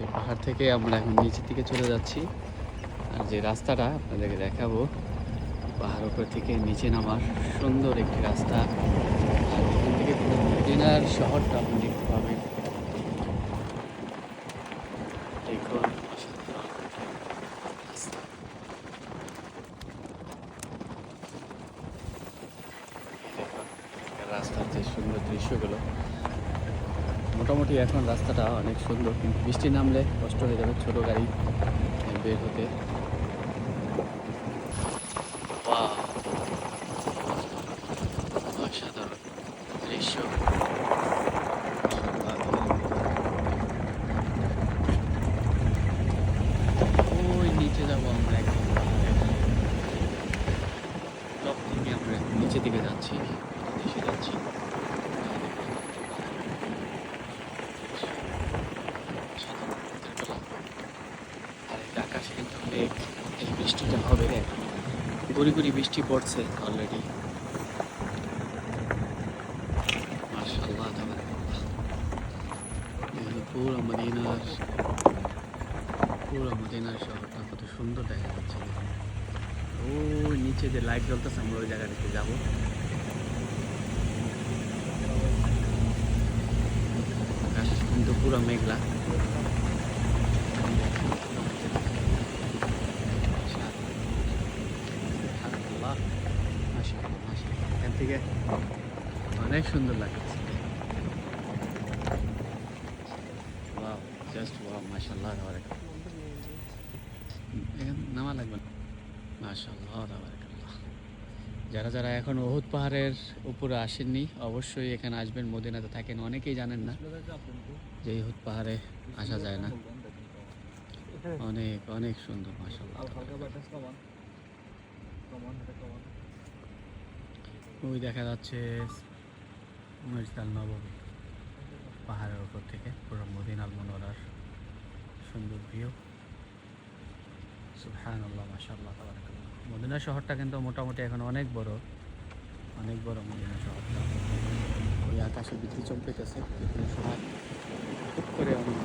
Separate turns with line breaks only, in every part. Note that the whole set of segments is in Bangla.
সেই পাহাড় থেকে আমরা এখন নিচের দিকে চলে যাচ্ছি। আর যে রাস্তাটা আপনাদেরকে দেখাবো, পাহাড় উপর থেকে নিচে নামার সুন্দর একটি রাস্তা। আর এখান থেকে পুরো মদিনার শহরটা আপনি দেখতে পাবেন। রাস্তার যে সুন্দর দৃশ্যগুলো। মোটামুটি এখন রাস্তাটা অনেক সুন্দর, কিন্তু বৃষ্টি নামলে কষ্ট হয়ে যাবে ছোট গাড়ি বের হতে। অসাধারণ দৃশ্য ওই নিচে যাব আমরা একদম পাহাড়ের টপ থেকে আমরা নিচের দিকে যাচ্ছি এসে যাচ্ছি আর এই আকাশে কিন্তু মেঘ এই এখন গুড়ি গুড়ি বৃষ্টি পড়ছে অলরেডি পুরো মদিনার পুরো মদিনার শহরটা, কত সুন্দর দেখা যাচ্ছে। ওই নিচে যে লাইট জ্বলতেছে, আমরা ওই জায়গাটাতে যাব। কিন্তু পুরো মেঘলা আল্লাহ মাশাআল্লাহ মাশাআল্লাহ এখান থেকে। অনেক সুন্দর লাগছে। ওয়াও জাস্ট ওয়াও মাশাআল্লাহ নামা লাগবে যারা যারা এখন ওহুদ পাহাড়ের উপরে আসেননি অবশ্যই এখানে আসবেন মদিনাতে থাকেন। অনেকেই জানেন না যে ওহুদ পাহাড়ে আসা যায় না। অনেক অনেক সুন্দর মাশাআল্লাহ ওই দেখা যাচ্ছে মরিচাল নবমী পাহাড়ের উপর থেকে, পুরো মদিনাল মনোরার সুন্দর ভিউ সুবহান আল্লাহ তাবারাকাল্লাহ। মদিনা শহরটা কিন্তু মোটামুটি এখন অনেক বড় অনেক বড় মদিনা শহরটা ওই আকাশে বিদ্যুৎ খুব করে অনেক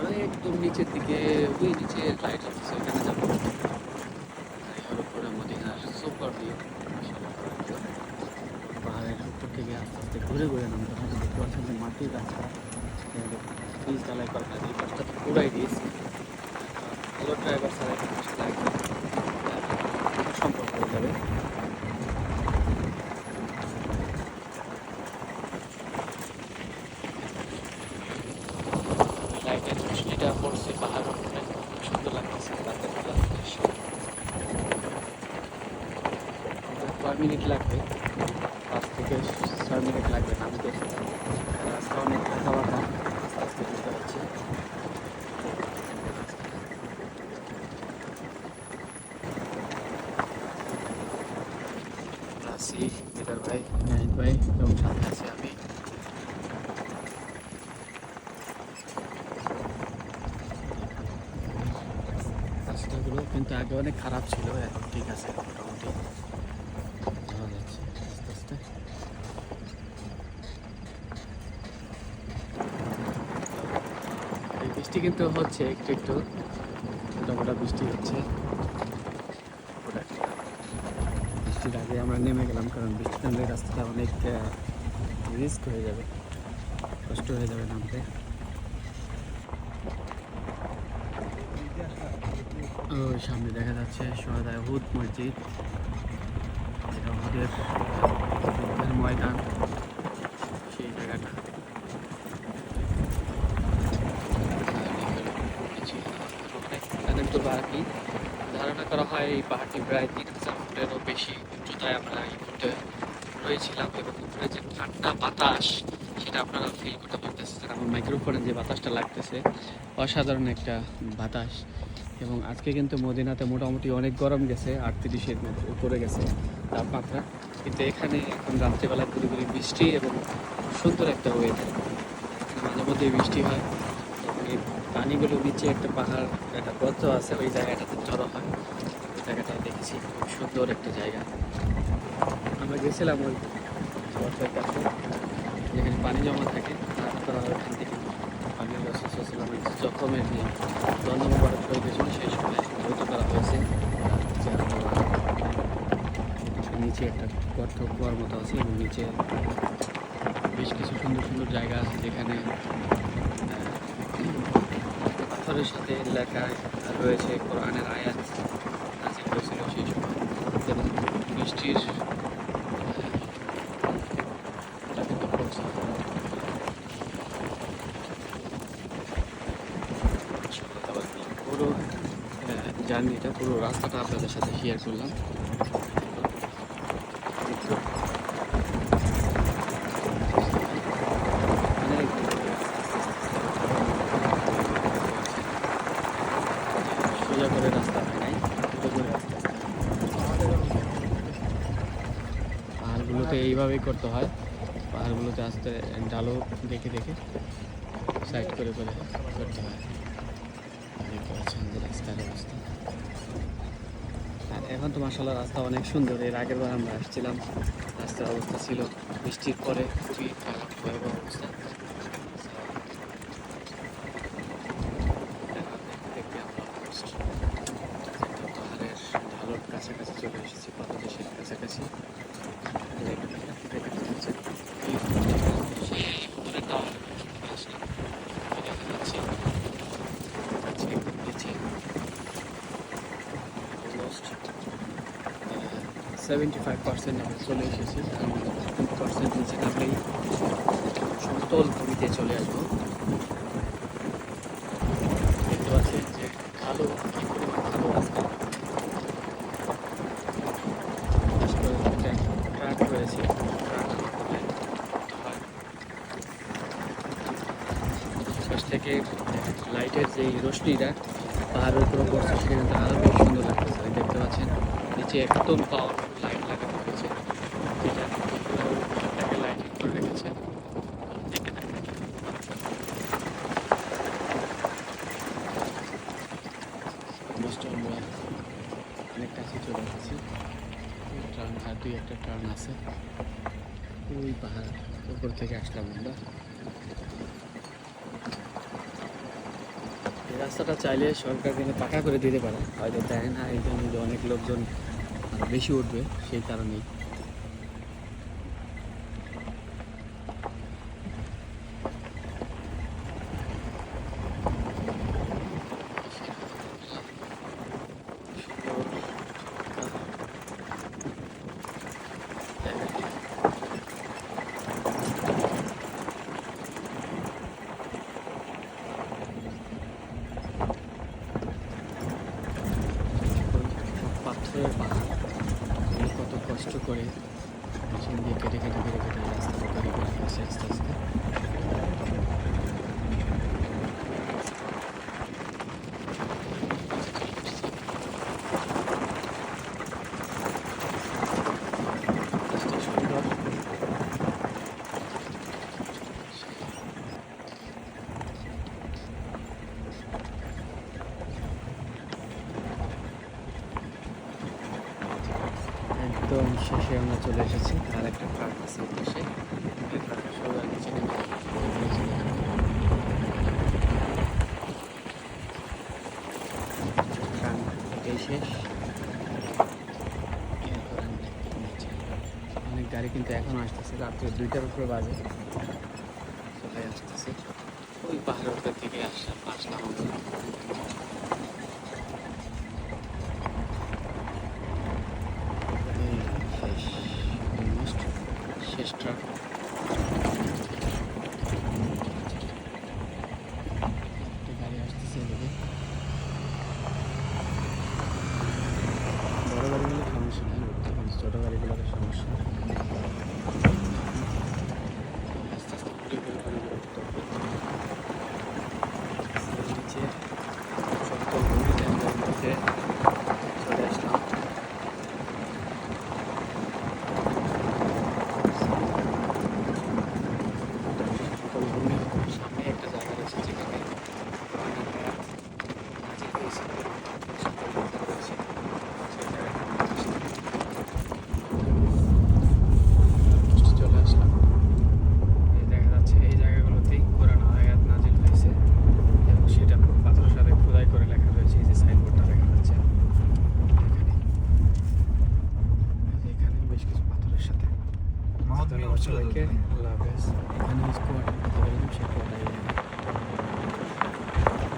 হয়ে একদম নিচের দিকে, ওই নিচে লাইট আছে ওখানে যাব আর উপরে মদিনার সুপার ভিউ পাহাড়ের উপর থেকে আস্তে আস্তে ঘুরে ঘুরে নামতে হবে দেখতে পাচ্ছেন যে মাটির রাস্তা ব্রিজ ঢালাই করা এই পাশটা তো পুরাই দিয়েছে ভালো ড্রাইভার ছাড়া এই পাশটা একদম সম্পর্ক হয়ে যাবে লাইটের রোশনিটা পড়ছে পাহাড়ের উপরে খুব সুন্দর লাগতেছে রাতের বেলা দৃশ্য কয় মিনিট লাগবে পাঁচ থেকে ছয় মিনিট লাগবে নামতে রাস্তা অনেক ফাঁকা ফাঁকা আস্তে আস্তে বুঝতে পারছি আমরা আছি কেদার ভাই নাহিদ ভাই এবং সাথে আছি আমি রাস্তাগুলো কিন্তু আগে অনেক খারাপ ছিল, এখন ঠিক আছে মোটামুটি। যাওয়া যাচ্ছে, আস্তে আস্তে। এই বৃষ্টি কিন্তু হচ্ছে একটু একটু, মোটামোটা বৃষ্টি হচ্ছে। বৃষ্টির আগে আমরা নেমে গেলাম, কারণ বৃষ্টি নামলে রাস্তাটা অনেক রিস্ক হয়ে যাবে, কষ্ট হয়ে যাবে নামতে। ওই সামনে দেখা যাচ্ছে সোহাদায় হুদ মসজিদ। এটা হুদের ময়দান। সেই জায়গাটা। তো বাকি ধারণা করা হয় এই পাহাড়টি প্রায় তিন হাজার ফুটেরও বেশি উচ্চতায় আমরা এই মুহূর্তে রয়েছিলাম এবং উপরে যে ঠান্ডা বাতাস সেটা আপনারা ফিল করতে পারতেছেন। আমার মাইক্রোফোনে যে বাতাসটা লাগতেছে অসাধারণ একটা বাতাস। এবং আজকে কিন্তু মদিনাতে মোটামুটি অনেক গরম গেছে, আটত্রিশের উপরে গেছে তাপমাত্রা। কিন্তু এখানে এখন রাত্রিবেলা ঘুরে বৃষ্টি এবং সুন্দর একটা ওয়েদার মাঝে মধ্যে বৃষ্টি হয়, এই পানিগুলো নিচে একটা পাহাড়, একটা গর্ত আছে, ওই জায়গাটাতে জড়ো হয়। ওই জায়গাটায় দেখেছি, খুব সুন্দর একটা জায়গা। আমরা গেছিলাম ওই কাছে, যেখানে পানি জমা থাকে, তারপর ওখান থেকে মোবারক হয়ে সেই সময় করা হয়েছে নিচে একটা গর্ত কুয়ার মতো আছে এবং নিচে বেশ কিছু সুন্দর সুন্দর জায়গা আছে যেখানে পাথরের সাথে লেখা রয়েছে কোরআনের আয়াত নাজিল হয়েছিল সেই সময় বৃষ্টির আহ, এটা কিন্তু পড়ছে। পুরো জার্নিটা, পুরো রাস্তাটা আপনাদের সাথে শেয়ার করলাম। সোজা করে রাস্তা পাহাড়গুলোতে এইভাবেই করতে হয়, পাহাড়গুলোতে আসতে ডালো দেখে দেখে সাইড করে করে করতে হয়। যে রাস্তার অবস্থা আর এখন তো মাসাল্লাহ রাস্তা অনেক সুন্দর। এর আগের বার আমরা আসছিলাম, রাস্তার অবস্থা ছিল বৃষ্টির পরে। খুবই খারাপ ভয়াবহ অবস্থা দেখতে আমরা almost একটা পাহাড়ের ঢালোর কাছাকাছি চলে এসেছি বাংলাদেশের কাছাকাছি দেখতে পাচ্ছেন এই সেই উপরে টাওয়ার আসলাম দেখা যাচ্ছে যাচ্ছে নিচে অলমোস্ট সেভেন্টি ফাইভ পার্সেন্ট চলে এসেছি পার্সেন্ট নিচে নামলেই সমতল ভূমিতে চলে আসব। দেখতে পাচ্ছেন যে কালো কি পরিমাণ করে একটা ট্রাক রয়েছে, ট্রাক থেকে লাইটের যে রশ্মিটা পাহাড়ের উপরে পড়ছে সেখানে তো আরও বেশ সুন্দর লাগতেছে ওই দেখতে পাচ্ছেন নিচে একদম পাওয়ার লাইট লাগানো হয়েছে। করে রেখেছে। অনেক কাছে চলে একটা টার্ন আছে। ওই পাহাড় উপর থেকে আসলাম আমরা। রাস্তাটা চাইলে সরকার কিন্তু পাকা করে দিতে পারে। হয়তো দেয় না, এই জন্য অনেক লোকজন আরও বেশি উঠবে সেই কারণেই পাথরের পাহাড় উনি কত কষ্ট করে মেশিন দিয়ে কেটে কেটে কেটে কেটে এই রাস্তাটা তৈরি করে গেছে আস্তে আস্তে রাস্তা সুন্দর একদম শেষে আমরা চলে এসেছি আর একটা ট্রাক আছে পাশে। অনেক গাড়ি কিন্তু এখনও আসতেছে। রাত্রে দুইটার উপরে বাজে। সবাই আসতেছে। ওই পাহাড়ের থেকে আসলাম আসলাম এই শেষ অলমোস্ট এদিকে বড় গাড়িগুলো সমস্যা কিন্তু গাড়িগুলোর সমস্যা আস্তে আস্তে